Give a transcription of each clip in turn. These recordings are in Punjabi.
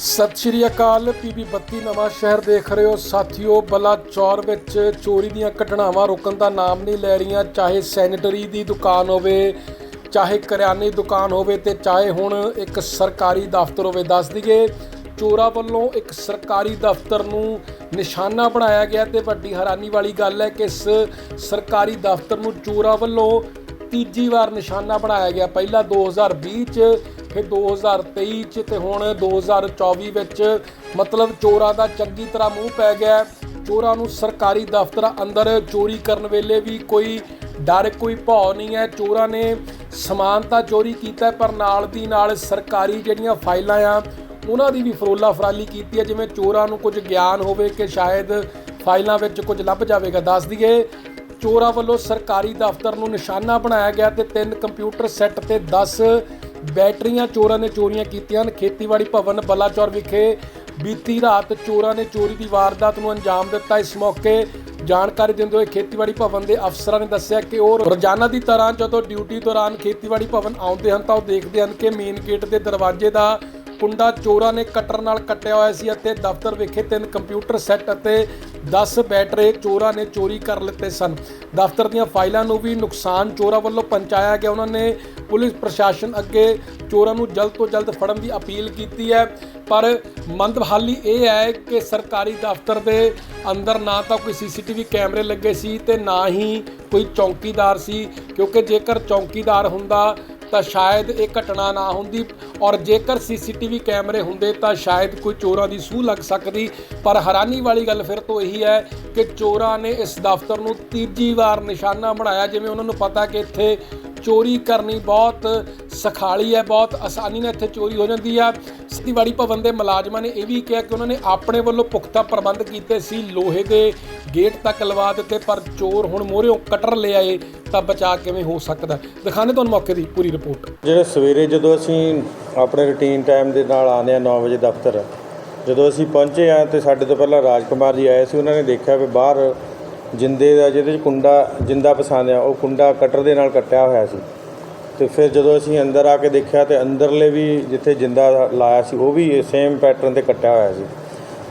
ਸਤਿ ਸ਼੍ਰੀ ਅਕਾਲ ਪੀਬੀ 32 ਨਵਾਂ ਸ਼ਹਿਰ ਦੇਖ ਰਹੇ ਹੋ। ਸਾਥੀਓ, ਬਲਾਚੌਰ ਵਿੱਚ ਚੋਰੀ ਦੀਆਂ ਘਟਨਾਵਾਂ ਰੁਕਣ ਦਾ ਨਾਮ ਨਹੀਂ ਲੈ ਰਹੀਆਂ। ਚਾਹੇ ਸੈਨੀਟਰੀ ਦੀ ਦੁਕਾਨ ਹੋਵੇ, ਚਾਹੇ ਕਰਿਆਨੇ ਦੀ ਦੁਕਾਨ ਹੋਵੇ ਤੇ ਚਾਹੇ ਹੁਣ ਇੱਕ ਸਰਕਾਰੀ ਦਫ਼ਤਰ ਹੋਵੇ। ਦੱਸ ਦਈਏ, ਚੋਰਾਂ ਵੱਲੋਂ ਇੱਕ ਸਰਕਾਰੀ ਦਫ਼ਤਰ ਨੂੰ ਨਿਸ਼ਾਨਾ ਬਣਾਇਆ ਗਿਆ ਤੇ ਵੱਡੀ ਹੈਰਾਨੀ ਵਾਲੀ ਗੱਲ ਹੈ ਕਿ ਇਸ ਸਰਕਾਰੀ ਦਫ਼ਤਰ ਨੂੰ ਚੋਰਾਂ ਵੱਲੋਂ ਤੀਜੀ ਵਾਰ ਨਿਸ਼ਾਨਾ ਬਣਾਇਆ ਗਿਆ। ਪਹਿਲਾਂ 2020 ਚ ਫਿਰ 2023 ਚ ਤੇ ਹੁਣ 2024 ਵਿੱਚ ਮਤਲਬ ਚੋਰਾਂ ਦਾ ਚੰਗੀ ਤਰ੍ਹਾਂ ਮੂੰਹ ਪੈ ਗਿਆ ਚੋਰਾਂ ਨੂੰ ਸਰਕਾਰੀ ਦਫ਼ਤਰਾਂ ਅੰਦਰ ਚੋਰੀ ਕਰਨ ਵੇਲੇ ਵੀ ਕੋਈ ਡਰ, ਕੋਈ ਭੌ ਨਹੀਂ ਹੈ। ਚੋਰਾਂ ਨੇ ਸਮਾਨ ਤਾਂ ਚੋਰੀ ਕੀਤਾ ਪਰ ਨਾਲ ਦੀ ਨਾਲ ਸਰਕਾਰੀ ਜਿਹੜੀਆਂ ਫਾਈਲਾਂ ਆ, ਉਹਨਾਂ ਦੀ ਵੀ ਫਰੋਲਾ ਫਰਾਲੀ ਕੀਤੀ ਹੈ। ਜਿਵੇਂ ਚੋਰਾਂ ਨੂੰ ਕੁਝ ਗਿਆਨ ਹੋਵੇ ਕਿ ਸ਼ਾਇਦ ਫਾਈਲਾਂ ਵਿੱਚ ਕੁਝ ਲੱਭ ਜਾਵੇਗਾ। ਦੱਸ ਦਈਏ, ਚੋਰਾਂ ਵੱਲੋਂ ਸਰਕਾਰੀ ਦਫ਼ਤਰ ਨੂੰ ਨਿਸ਼ਾਨਾ ਬਣਾਇਆ ਗਿਆ ਤੇ ਤਿੰਨ ਕੰਪਿਊਟਰ ਸੈੱਟ ਤੇ 10 ਬੈਟਰੀਆਂ ਚੋਰਾਂ ਨੇ ਚੋਰੀਆਂ ਕੀਤੀਆਂ ਹਨ। ਖੇਤੀਬਾੜੀ ਭਵਨ ਬਲਾਚੌਰ ਵਿਖੇ ਬੀਤੀ ਰਾਤ ਚੋਰਾਂ ਨੇ ਚੋਰੀ ਦੀ ਵਾਰਦਾਤ ਨੂੰ ਅੰਜਾਮ ਦਿੱਤਾ। ਇਸ ਮੌਕੇ ਜਾਣਕਾਰੀ ਦਿੰਦੇ ਹੋਏ ਖੇਤੀਬਾੜੀ ਭਵਨ ਦੇ ਅਫਸਰਾਂ ਨੇ ਦੱਸਿਆ ਕਿ ਉਹ ਰੋਜ਼ਾਨਾ ਦੀ ਤਰ੍ਹਾਂ ਜਦੋਂ ਡਿਊਟੀ ਦੌਰਾਨ ਖੇਤੀਬਾੜੀ ਭਵਨ ਆਉਂਦੇ ਹਨ ਤਾਂ ਉਹ ਦੇਖਦੇ ਹਨ ਕਿ ਮੇਨ ਗੇਟ ਦੇ ਦਰਵਾਜ਼ੇ ਦਾ ਕੁੰਡਾ ਚੋਰਾਂ ਨੇ ਕਟਰ ਨਾਲ ਕੱਟਿਆ ਹੋਇਆ ਸੀ ਅਤੇ ਦਫ਼ਤਰ ਵਿਖੇ ਤਿੰਨ ਕੰਪਿਊਟਰ ਸੈੱਟ ਅਤੇ 10 ਬੈਟਰੇ ਚੋਰਾਂ ਨੇ ਚੋਰੀ ਕਰ ਲਿੱਤੇ ਸਨ। ਦਫ਼ਤਰ ਦੀਆਂ ਫਾਈਲਾਂ ਨੂੰ ਵੀ ਨੁਕਸਾਨ ਚੋਰਾਂ ਵੱਲੋਂ ਪਹੁੰਚਾਇਆ ਗਿਆ। ਉਹਨਾਂ ਨੇ ਪੁਲਿਸ ਪ੍ਰਸ਼ਾਸਨ ਅੱਗੇ ਚੋਰਾਂ ਨੂੰ ਜਲਦ ਤੋਂ ਜਲਦ ਫੜਨ ਦੀ ਅਪੀਲ ਕੀਤੀ ਹੈ। ਪਰ ਮੰਦਹਾਲੀ ਇਹ ਹੈ ਕਿ ਸਰਕਾਰੀ ਦਫ਼ਤਰ ਦੇ ਅੰਦਰ ਨਾ ਤਾਂ ਕੋਈ ਸੀਸੀਟੀਵੀ ਕੈਮਰੇ ਲੱਗੇ ਸੀ ਤੇ ਨਾ ਹੀ ਕੋਈ ਚੌਕੀਦਾਰ ਸੀ। ਕਿਉਂਕਿ ਜੇਕਰ ਚੌਕੀਦਾਰ ਹੁੰਦਾ ਤਾਂ ਸ਼ਾਇਦ ਇਹ ਘਟਨਾ ਨਾ ਹੁੰਦੀ ਔਰ ਜੇਕਰ ਸੀਸੀਟੀਵੀ ਕੈਮਰੇ ਹੁੰਦੇ ਤਾਂ ਸ਼ਾਇਦ ਕੋਈ ਚੋਰਾਂ ਦੀ ਸੂਹ ਲੱਗ ਸਕਦੀ। ਪਰ ਹੈਰਾਨੀ ਵਾਲੀ ਗੱਲ ਫਿਰ ਤੋਂ ਇਹੀ ਹੈ ਕਿ ਚੋਰਾਂ ਨੇ ਇਸ ਦਫ਼ਤਰ ਨੂੰ ਤੀਜੀ ਵਾਰ ਨਿਸ਼ਾਨਾ ਬਣਾਇਆ, ਜਿਵੇਂ ਉਹਨਾਂ ਨੂੰ ਪਤਾ ਕਿ ਇੱਥੇ ਚੋਰੀ ਕਰਨੀ ਬਹੁਤ ਸਖਾਲੀ ਹੈ, ਬਹੁਤ ਆਸਾਨੀ ਨਾਲ ਇੱਥੇ ਚੋਰੀ ਹੋ ਜਾਂਦੀ ਆ। ਖੇਤੀਬਾੜੀ ਭਵਨ ਦੇ ਮੁਲਾਜ਼ਮਾਂ ਨੇ ਇਹ ਵੀ ਕਿਹਾ ਕਿ ਉਹਨਾਂ ਨੇ ਆਪਣੇ ਵੱਲੋਂ ਪੁਖਤਾ ਪ੍ਰਬੰਧ ਕੀਤੇ ਸੀ, ਲੋਹੇ ਦੇ ਗੇਟ ਤੱਕ ਲਵਾ ਦਿੱਤੇ, ਪਰ ਚੋਰ ਹੁਣ ਮੋਹਰਿਓਂ ਕਟਰ ਲੈ ਆਏ, ਤਾਂ ਬਚਾ ਕਿਵੇਂ ਹੋ ਸਕਦਾ? ਦਿਖਾਣੇ ਤੁਹਾਨੂੰ ਮੌਕੇ ਦੀ ਪੂਰੀ ਰਿਪੋਰਟ। ਜਿਹੜੇ ਸਵੇਰੇ ਜਦੋਂ ਅਸੀਂ ਆਪਣੇ ਰੁਟੀਨ ਟਾਈਮ ਦੇ ਨਾਲ ਆਉਂਦੇ ਆ 9 ਵਜੇ ਦਫ਼ਤਰ, ਜਦੋਂ ਅਸੀਂ ਪਹੁੰਚੇ ਆ ਤੇ ਸਾਡੇ ਤੋਂ ਪਹਿਲਾਂ ਰਾਜਕੁਮਾਰ ਜੀ ਆਏ ਸੀ, ਉਹਨਾਂ ਨੇ ਦੇਖਿਆ ਵੀ ਬਾਹਰ ਜਿੰਦੇ ਦਾ, ਜਿਹਦੇ 'ਚ ਕੁੰਡਾ ਜਿੰਦਾ ਪਸੰਦ ਆ, ਉਹ ਕੁੰਡਾ ਕਟਰ ਦੇ ਨਾਲ ਕੱਟਿਆ ਹੋਇਆ ਸੀ। ਤੇ ਫਿਰ ਜਦੋਂ ਅਸੀਂ ਅੰਦਰ ਆ ਕੇ ਦੇਖਿਆ ਤੇ ਅੰਦਰਲੇ ਵੀ ਜਿੱਥੇ ਜਿੰਦਾ ਲਾਇਆ ਸੀ, ਉਹ ਵੀ ਸੇਮ ਪੈਟਰਨ ਤੇ ਕੱਟਿਆ ਹੋਇਆ ਸੀ।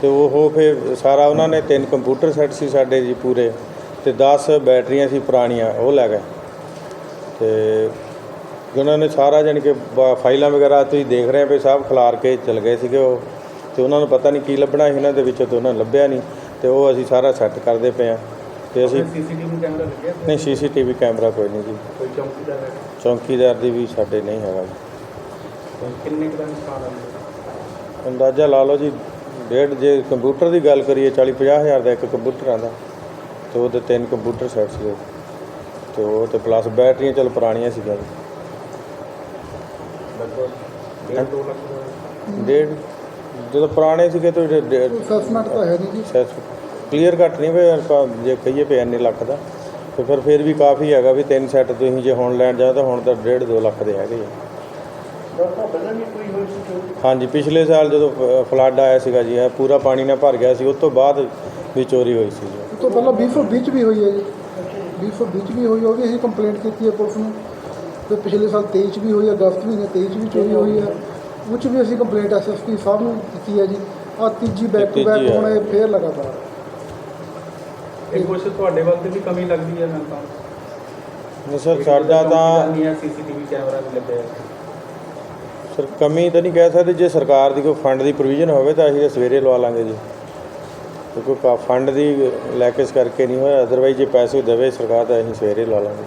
ਤੇ ਉਹ ਫਿਰ ਸਾਰਾ ਉਹਨਾਂ ਨੇ ਤਿੰਨ ਕੰਪਿਊਟਰ ਸੈੱਟ ਸੀ ਸਾਡੇ ਜੀ ਪੂਰੇ, ਤੇ 10 ਬੈਟਰੀਆਂ ਸੀ ਪੁਰਾਣੀਆਂ, ਉਹ ਲੈ ਗਏ। ਤੇ ਉਹਨਾਂ ਨੇ ਸਾਰਾ ਜਾਣੀ ਕਿ ਫਾਈਲਾਂ ਵਗੈਰਾ ਤੁਸੀਂ ਦੇਖ ਰਹੇ ਹੋ ਵੀ ਸਭ ਖਿਲਾਰ ਕੇ ਚਲ ਗਏ ਸੀਗੇ ਉਹ। ਤੇ ਉਹਨਾਂ ਨੂੰ ਪਤਾ ਨਹੀਂ ਕੀ ਲੱਭਣਾ ਸੀ ਇਹਨਾਂ ਦੇ ਵਿੱਚੋਂ ਤੇ ਉਹਨਾਂ ਲੱਭਿਆ ਨਹੀਂ। ਤੇ ਉਹ ਅਸੀਂ ਸਾਰਾ ਸੈੱਟ ਕਰਦੇ ਪਏ ਆ ਤੇ ਅਸੀਂ ਸੀਸੀਟੀਵੀ ਕੈਮਰਾ ਲੱਗਿਆ ਨਹੀਂ ਸੀਸੀਟੀਵੀ ਕੈਮਰਾ ਕੋਈ ਨਹੀਂ ਜੀ। ਕੋਈ ਚੌਕੀਦਾਰ ਹੈ? ਚੌਂਕੀਦਾਰ ਦੀ ਵੀ ਸਾਡੇ ਨਹੀਂ ਹੈਗਾ ਜੀ। ਕਿੰਨੇ ਕੁ ਦਾ ਨੁਕਸਾਨ ਆਉਂਦਾ ਅੰਦਾਜ਼ਾ ਲਾ ਲਓ ਜੀ ਡੇਢ ਜੇ ਕੰਪਿਊਟਰ ਦੀ ਗੱਲ ਕਰੀਏ 40 50 ਹਜ਼ਾਰ ਦਾ ਇੱਕ ਕੰਪਿਊਟਰ ਆਂਦਾ ਤੇ ਉਹਦੇ ਤਿੰਨ ਕੰਪਿਊਟਰ ਸੈੱਟ ਸੀਗੇ। ਤੇ ਉਹ ਤੇ ਪਲੱਸ ਬੈਟਰੀਆਂ ਚਲ ਪੁਰਾਣੀਆਂ ਸੀਗੀਆਂ ਜੀ। ਲਗਭਗ 1.5 ਲੱਖ ਦਾ। ਡੇਢ ਜਦੋਂ ਪੁਰਾਣੇ ਸੀਗੇ ਤਾਂ ਅਸੈਸਮੈਂਟ ਤਾਂ ਹੈ ਨਹੀਂ ਜੀ। ਕਲੀਅਰ ਘੱਟ ਨਹੀਂ ਹੋਇਆ ਆਪਾਂ ਜੇ ਕਹੀਏ ਵੀ ਇੰਨੇ ਲੱਖ ਦਾ ਤੇ ਫਿਰ ਫਿਰ ਵੀ ਕਾਫੀ ਹੈਗਾ ਵੀ ਤਿੰਨ ਸੈੱਟ ਤੁਸੀਂ ਜੇ ਹੁਣ ਲੈਣ ਜਾਓ ਤਾਂ ਹੁਣ ਤਾਂ ਡੇਢ 2 ਲੱਖ ਦੇ ਹੈਗੇ ਆ। ਵੀ ਹਾਂਜੀ ਪਿਛਲੇ ਸਾਲ ਜਦੋਂ ਫਲੱਡ ਆਇਆ ਸੀਗਾ ਜੀ ਇਹ ਪੂਰਾ ਪਾਣੀ ਨਾਲ ਭਰ ਗਿਆ ਸੀ ਉਸ ਤੋਂ ਬਾਅਦ ਵੀ ਚੋਰੀ ਹੋਈ ਸੀ ਜੀ। ਉਸ ਤੋਂ ਪਹਿਲਾਂ 2020 ਚ ਵੀ ਹੋਈ ਹੈ ਜੀ। 2020 ਚ ਵੀ ਹੋਈ ਉਹ ਵੀ ਅਸੀਂ ਕੰਪਲੇਂਟ ਕੀਤੀ ਹੈ ਪੁਲਿਸ ਨੂੰ। ਤੇ ਪਿਛਲੇ ਸਾਲ 23 ਚ ਵੀ ਹੋਈ ਹੈ ਅਗਸਤ ਮਹੀਨੇ 23 ਚ ਵੀ ਚੋਰੀ ਹੋਈ ਹੈ। ਉਹ 'ਚ ਵੀ ਅਸੀਂ ਕੰਪਲੇਂਟ ਐਸਐਸਪੀ ਸਾਹਿਬ ਨੂੰ ਕੀਤੀ ਹੈ ਜੀ। ਆ ਤੀਜੀ ਬੈਕ ਟੂ ਬੈਕ। ਹੁਣ ਇਹ ਫੇਰ ਲਗਾਤਾਰ। ਇਹ ਕੁਛ ਤੁਹਾਡੇ ਵੱਲ ਤੇ ਵੀ ਕਮੀ ਲੱਗਦੀ ਹੈ ਮੈਨੂੰ ਤਾਂ। ਨਹੀਂ ਸਰ ਸਾਡਾ ਤਾਂ ਨਹੀਂ ਸੀਸੀਟੀਵੀ ਕੈਮਰਾ ਵੀ ਲੱਗਿਆ ਸਰ ਕਮੀ ਤਾਂ ਨਹੀਂ ਕਹਿ ਸਕਦੇ ਜੇ ਸਰਕਾਰ ਦੀ ਕੋਈ ਫੰਡ ਦੀ ਪ੍ਰੋਵੀਜ਼ਨ ਹੋਵੇ ਤਾਂ ਅਸੀਂ ਤਾਂ ਸਵੇਰੇ ਲਵਾ ਲਾਂਗੇ ਜੀ। ਕਿਉਂਕਿ ਫੰਡ ਦੀ ਲੈ ਕੇ ਇਸ ਕਰਕੇ ਨਹੀਂ ਹੋਇਆ ਅਦਰਵਾਈਜ਼ ਜੇ ਪੈਸੇ ਦੇਵੇ ਸਰਕਾਰ ਤਾਂ ਅਸੀਂ ਸਵੇਰੇ ਲਵਾ ਲਾਂਗੇ।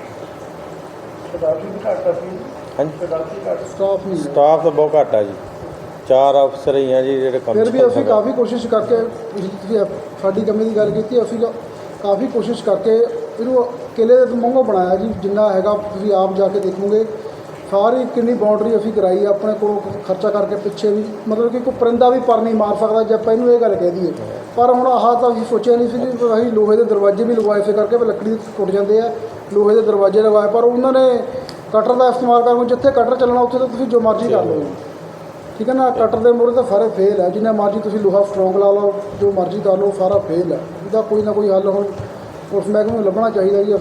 ਸਟਾਫ ਨਹੀਂ ਸਟਾਫ ਤਾਂ ਬਹੁਤ ਘੱਟ ਆ ਜੀ। ਚਾਰ ਅਫਸਰ ਹੀ ਆ ਜੀ ਜਿਹੜੇ ਕੰਮ ਫਿਰ ਵੀ ਅਸੀਂ ਕਾਫੀ ਕੋਸ਼ਿਸ਼ ਕਰਕੇ ਸਾਡੀ ਕਮੀ ਦੀ ਗੱਲ ਕੀਤੀ ਅਸੀਂ ਕਾਫੀ ਕੋਸ਼ਿਸ਼ ਕਰਕੇ ਇਹਨੂੰ ਕਿਲੇ ਦੇ ਮੰਗੋ ਬਣਾਇਆ ਜੀ, ਜਿੰਨਾ ਹੈਗਾ ਤੁਸੀਂ ਆਪ ਜਾ ਕੇ ਦੇਖੋਗੇ। ਸਾਰੀ ਕਿੰਨੀ ਬਾਉਂਡਰੀ ਅਸੀਂ ਕਰਾਈ ਆ, ਆਪਣੇ ਕੋਲੋਂ ਖਰਚਾ ਕਰਕੇ ਪਿੱਛੇ ਵੀ, ਮਤਲਬ ਕਿ ਕੋਈ ਪਰਿੰਦਾ ਵੀ ਪਰ ਨਹੀਂ ਮਾਰ ਸਕਦਾ, ਜੇ ਆਪਾਂ ਇਹਨੂੰ ਇਹ ਗੱਲ ਕਹਿ ਦਈਏ। ਪਰ ਹੁਣ ਆਹ ਤਾਂ ਅਸੀਂ ਸੋਚਿਆ ਨਹੀਂ ਸੀ ਕਿ ਅਸੀਂ ਲੋਹੇ ਦੇ ਦਰਵਾਜ਼ੇ ਵੀ ਲਗਵਾਏ ਸੀ ਕਰਕੇ ਵੀ ਲੱਕੜੀ ਟੁੱਟ ਜਾਂਦੇ ਆ, ਲੋਹੇ ਦੇ ਦਰਵਾਜ਼ੇ ਲਗਵਾਏ, ਪਰ ਉਹਨਾਂ ਨੇ ਕਟਰ ਦਾ ਇਸਤੇਮਾਲ ਕਰੋ ਜਿੱਥੇ ਕਟਰ ਚੱਲਣਾ, ਉੱਥੇ ਤਾਂ ਤੁਸੀਂ ਜੋ ਮਰਜ਼ੀ ਕਰ ਲਓ। ਠੀਕ ਹੈ ਨਾ, ਕਟਰ ਦੇ ਮੂਹਰੇ ਤਾਂ ਸਾਰੇ ਫੇਲ ਹੈ ਜਿੰਨਾ ਮਰਜ਼ੀ ਤੁਸੀਂ ਲੋਹਾ ਸਟਰੋਂਗ ਲਾ ਲਓ, ਜੋ ਮਰਜ਼ੀ ਕਰ ਲਓ, ਸਾਰਾ ਫੇਲ ਹੈ ਇਹਦਾ ਕੋਈ ਨਾ ਕੋਈ ਹੱਲ ਹੁਣ ਉਸ ਮਹਿਕਮੇ ਨੂੰ ਲੱਭਣਾ ਚਾਹੀਦਾ ਜੀ।